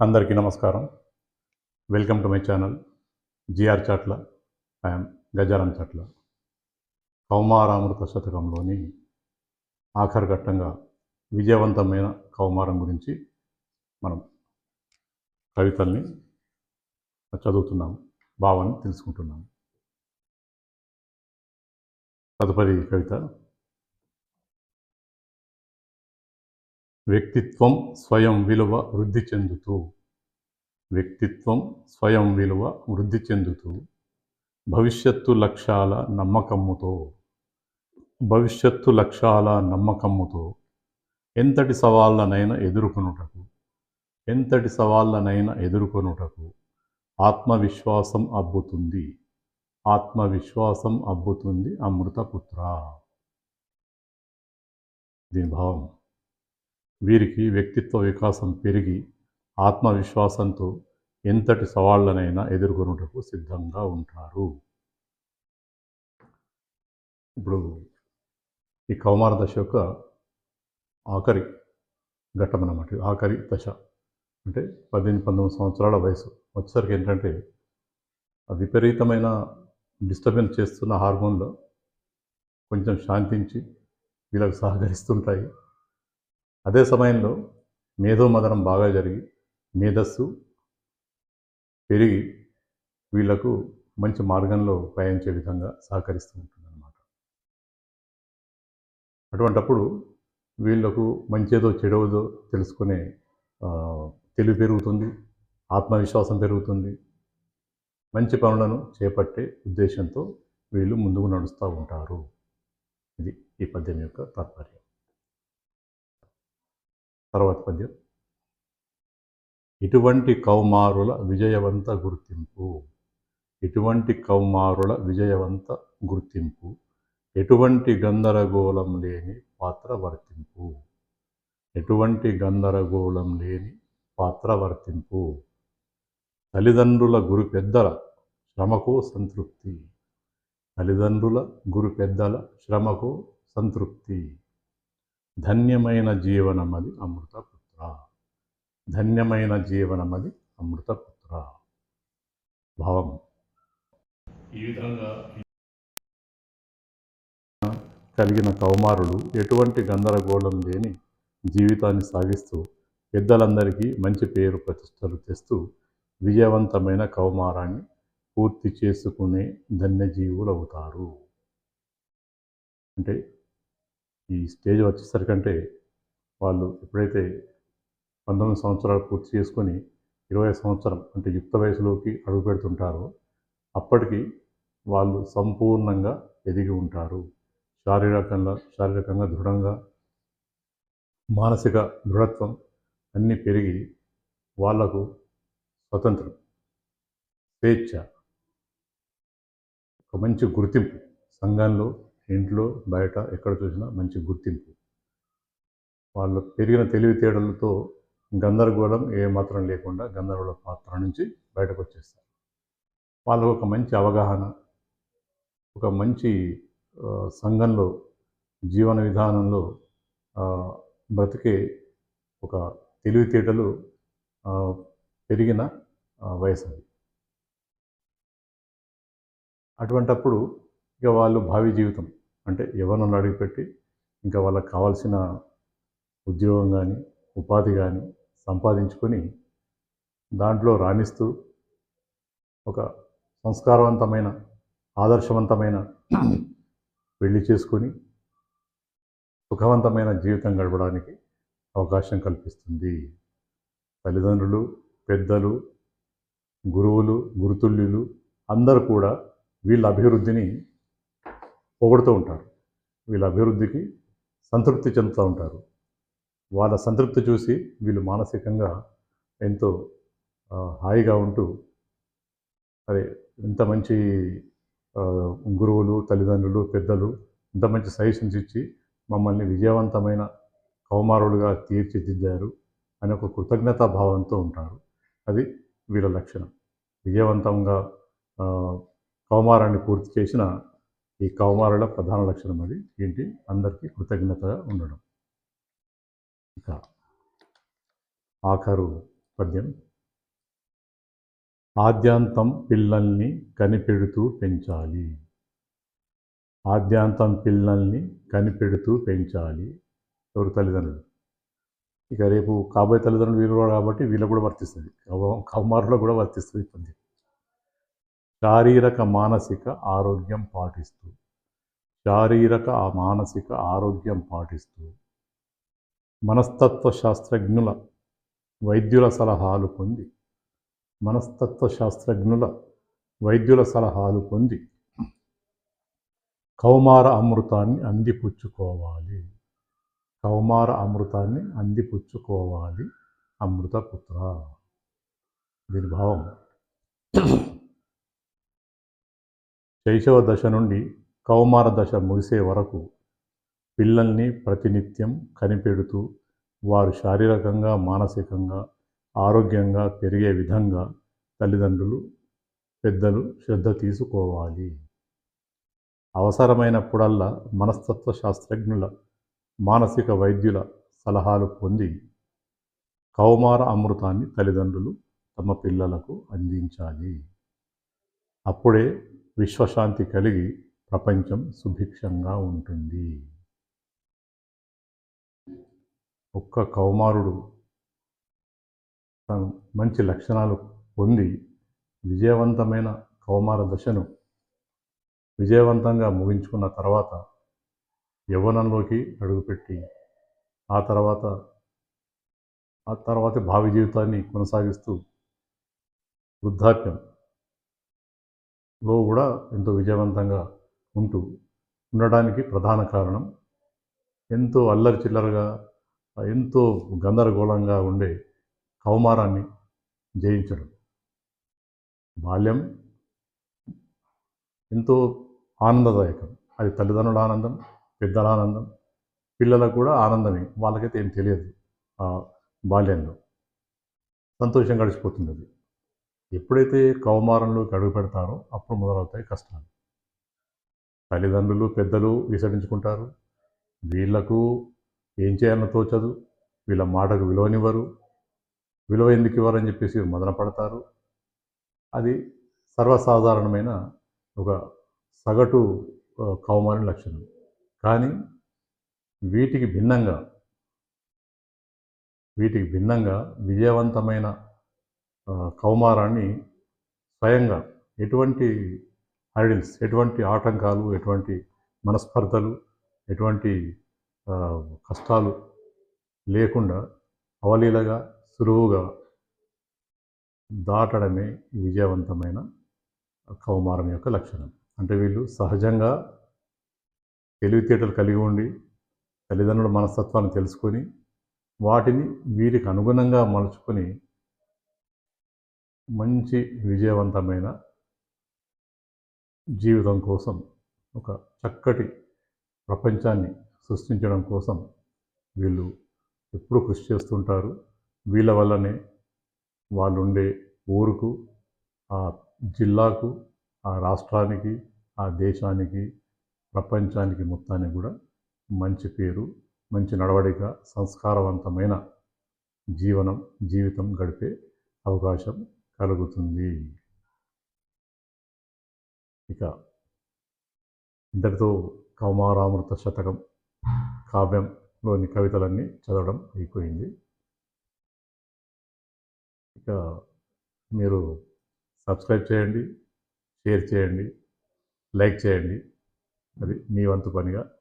అందరికీ నమస్కారం. Welcome to my channel GR Chatla I'm Gajaram Chatla కౌమారామృత శతకంలోని ఆఖరి ఘట్టంగా విజయవంతమైన కౌమారం గురించి మనం కవితల్ని చదువుతున్నాం భావాన్ని తెలుసుకుంటున్నాం. తదుపరి కవిత వ్యక్తిత్వం స్వయం విలువ వృద్ధి చెందుతూ. వ్యక్తిత్వం స్వయం విలువ వృద్ధి చెందుతూ. భవిష్యత్తు లక్ష్యాల నమ్మకమ్ముతో భవిష్యత్తు లక్ష్యాల నమ్మకమ్ముతో ఎంతటి సవాళ్ళనైనా ఎదుర్కొనుటకు. ఎంతటి సవాళ్ళనైనా ఎదుర్కొనుటకు. ఆత్మవిశ్వాసం అబ్బుతుంది. ఆత్మవిశ్వాసం అబ్బుతుంది అమృతపుత్ర. దీని భావం. వీరికి వ్యక్తిత్వ వికాసం పెరిగి ఆత్మవిశ్వాసంతో ఎంతటి సవాళ్ళనైనా ఎదుర్కొనుటకు సిద్ధంగా ఉంటారు. ఇప్పుడు ఈ కౌమార దశ యొక్క ఆఖరి ఘట్టం అన్నమాట ఆఖరి దశ. అంటే పద్దెనిమిది పంతొమ్మిది సంవత్సరాల వయసు. వచ్చేసరికి ఏంటంటే విపరీతమైన డిస్టర్బెన్స్ చేస్తున్న హార్మోన్లు కొంచెం శాంతించి వీళ్ళకు సహకరిస్తుంటాయి. అదే సమయంలో మేధోమదనం బాగా జరిగి మేధస్సు పెరిగి వీళ్ళకు మంచి మార్గంలో పయనించే విధంగా సహకరిస్తూ ఉంటుంది అన్నమాట అటువంటప్పుడు వీళ్ళకు మంచేదో చెడవదో తెలుసుకునే తెలివి పెరుగుతుంది ఆత్మవిశ్వాసం పెరుగుతుంది. మంచి పనులను చేపట్టే ఉద్దేశంతో వీళ్ళు ముందుకు నడుస్తూ ఉంటారు. ఇది ఈ పద్యం యొక్క తాత్పర్యం. తర్వాత పద్యం. ఇటువంటి కౌమారుల విజయవంత గుర్తింపు ఇటువంటి కౌమారుల విజయవంత గుర్తింపు ఎటువంటి గందరగోళం లేని పాత్ర వర్తింపు ఎటువంటి గందరగోళం లేని పాత్ర వర్తింపు తల్లిదండ్రుల గురు పెద్దల శ్రమకు సంతృప్తి తల్లిదండ్రుల గురు పెద్దల శ్రమకు సంతృప్తి ధన్యమైన జీవనమది అమృతపుత్ర. ధన్యమైన జీవనమది అమృతపుత్ర. భావం. ఈ విధంగా కలిగిన కౌమారులు ఎటువంటి గందరగోళం లేని జీవితాన్ని సాగిస్తూ పెద్దలందరికీ మంచి పేరు ప్రతిష్టలు తెస్తూ విజయవంతమైన కౌమారాన్ని పూర్తి చేసుకునే ధన్యజీవులు అవుతారు అంటే ఈ స్టేజ్ వచ్చేసరికంటే వాళ్ళు ఎప్పుడైతే పంతొమ్మిది సంవత్సరాలు పూర్తి చేసుకొని ఇరవై సంవత్సరం అంటే యుక్త వయసులోకి అడుగు పెడుతుంటారో అప్పటికి వాళ్ళు సంపూర్ణంగా ఎదిగి ఉంటారు. శారీరకంగా శారీరకంగా దృఢంగా మానసిక దృఢత్వం అన్నీ పెరిగి వాళ్ళకు స్వతంత్రం స్వేచ్ఛ ఒక మంచి గుర్తింపు సంఘంలో ఇంట్లో బయట ఎక్కడ చూసినా మంచి గుర్తింపు. వాళ్ళు పెరిగిన తెలివితేటలతో గందరగోళం ఏమాత్రం లేకుండా గందరగోళ పాత్ర నుంచి బయటకు వచ్చేస్తారు వాళ్ళకు ఒక మంచి అవగాహన ఒక మంచి సంఘంలో జీవన విధానంలో బ్రతికే ఒక తెలివితేటలు పెరిగిన వయసు అది అటువంటప్పుడు ఇక వాళ్ళు భావి జీవితం అంటే ఎవరినన్నా అడిగిపెట్టి ఇంకా వాళ్ళకి కావాల్సిన ఉద్యోగం కానీ ఉపాధి కానీ సంపాదించుకొని దాంట్లో రాణిస్తూ ఒక సంస్కారవంతమైన ఆదర్శవంతమైన పెళ్ళి చేసుకొని సుఖవంతమైన జీవితం గడపడానికి అవకాశం కల్పిస్తుంది. తల్లిదండ్రులు పెద్దలు గురువులు గురుతుల్యులు అందరూ కూడా వీళ్ళ అభివృద్ధిని పొగుడుతూ ఉంటారు. వీళ్ళ అభివృద్ధికి సంతృప్తి చెందుతూ ఉంటారు. వాళ్ళ సంతృప్తి చూసి వీళ్ళు మానసికంగా ఎంతో హాయిగా ఉంటూ అరే ఇంత మంచి గురువులు తల్లిదండ్రులు పెద్దలు ఇంత మంచి సజెషన్స్ ఇచ్చి మమ్మల్ని విజయవంతమైన కౌమారులుగా తీర్చిదిద్దారు అనే ఒక కృతజ్ఞతా భావంతో ఉంటారు. అది వీళ్ళ లక్షణం. విజయవంతంగా కౌమారాన్ని పూర్తి చేసిన ఈ కౌమారుల ప్రధాన లక్షణం అది. ఏంటి? అందరికీ కృతజ్ఞతగా ఉండడం. ఇక ఆఖరు పద్యం. ఆద్యాంతం పిల్లల్ని కనిపెడుతూ పెంచాలి. ఆద్యాంతం పిల్లల్ని కనిపెడుతూ పెంచాలి. ఎవరు తల్లిదండ్రులు? ఇక రేపు కాబోయే తల్లిదండ్రులు వీళ్ళు కాబట్టి వీళ్ళకు కూడా వర్తిస్తుంది. కవ- కౌమారులకు కూడా వర్తిస్తుంది ఈ పద్యం. శారీరక మానసిక ఆరోగ్యం పాటిస్తూ శారీరక మానసిక ఆరోగ్యం పాటిస్తూ మనస్తత్వ శాస్త్రజ్ఞుల వైద్యుల సలహాలు పొంది మనస్తత్వ శాస్త్రజ్ఞుల వైద్యుల సలహాలు పొంది కౌమార అమృతాన్ని అందిపుచ్చుకోవాలి. కౌమార అమృతాన్ని అందిపుచ్చుకోవాలి అమృతపుత్ర. దీని భావం శైశవ దశ నుండి కౌమార దశ ముగిసే వరకు పిల్లల్ని ప్రతినిత్యం కనిపెడుతూ వారు శారీరకంగా మానసికంగా ఆరోగ్యంగా పెరిగే విధంగా తల్లిదండ్రులు పెద్దలు శ్రద్ధ తీసుకోవాలి. అవసరమైనప్పుడల్లా మనస్తత్వ శాస్త్రజ్ఞుల మానసిక వైద్యుల సలహాలు పొంది కౌమార అమృతాన్ని తల్లిదండ్రులు తమ పిల్లలకు అందించాలి. అప్పుడే విశ్వశాంతి కలిగి ప్రపంచం సుభిక్షంగా ఉంటుంది. ఒక్క కౌమారుడు తను మంచి లక్షణాలు పొంది విజయవంతమైన కౌమార దశను విజయవంతంగా ముగించుకున్న తర్వాత యవ్వనంలోకి అడుగుపెట్టి ఆ తర్వాత ఆ తర్వాత భావి జీవితాన్ని కొనసాగిస్తూ లో కూడా ఎంతో విజయవంతంగా ఉంటూ ఉండడానికి ప్రధాన కారణం ఎంతో అల్లరి చిల్లరగా ఎంతో గందరగోళంగా ఉండే కౌమారాన్ని జయించడం. బాల్యం ఎంతో ఆనందదాయకం. అది తల్లిదండ్రుల ఆనందం పెద్దల ఆనందం పిల్లలకు కూడా ఆనందమే. వాళ్ళకైతే ఏం తెలియదు ఆ బాల్యంలో. సంతోషం గడిచిపోతుంది అది ఎప్పుడైతే కౌమారంలోకి అడుగు పెడతారో అప్పుడు మొదలవుతాయి కష్టాలు. తల్లిదండ్రులు పెద్దలు విసరించుకుంటారు వీళ్ళకు ఏం చేయాలని తోచదు. వీళ్ళ మాటకు విలువనివ్వరు. విలువ ఎందుకు ఇవ్వరని చెప్పేసి మదన పడతారు. అది సర్వసాధారణమైన ఒక సగటు ఆ, కౌమారం లక్షణం. కానీ వీటికి భిన్నంగా వీటికి భిన్నంగా విజయవంతమైన కౌమారాన్ని స్వయంగా ఎటువంటి ఐడిల్స్ ఎటువంటి ఆటంకాలు ఎటువంటి మనస్పర్ధలు ఎటువంటి కష్టాలు లేకుండా అవలీలగా సులువుగా దాటడమే విజయవంతమైన కౌమారం యొక్క లక్షణం. అంటే వీళ్ళు సహజంగా తెలివితేటలు కలిగి ఉండి తల్లిదండ్రుల మనస్తత్వాన్ని తెలుసుకొని వాటిని వీరికి అనుగుణంగా మలుచుకొని మంచి విజయవంతమైన జీవితం కోసం ఒక చక్కటి ప్రపంచాన్ని సృష్టించడం కోసం వీళ్ళు ఎప్పుడూ కృషి చేస్తుంటారు. వీళ్ళ వల్లనే వాళ్ళు ఉండే ఊరుకు ఆ జిల్లాకు ఆ రాష్ట్రానికి ఆ దేశానికి ప్రపంచానికి మొత్తానికి కూడా మంచి పేరు మంచి నడవడిక సంస్కారవంతమైన జీవనం జీవితం గడిపే అవకాశం కలుగుతుంది. ఇక ఇంతటితో కౌమారామృత శతకం కావ్యంలోని కవితలన్నీ చదవడం అయిపోయింది. ఇక మీరు సబ్స్క్రైబ్ చేయండి షేర్ చేయండి లైక్ చేయండి. అది మీ వంతు పనిగా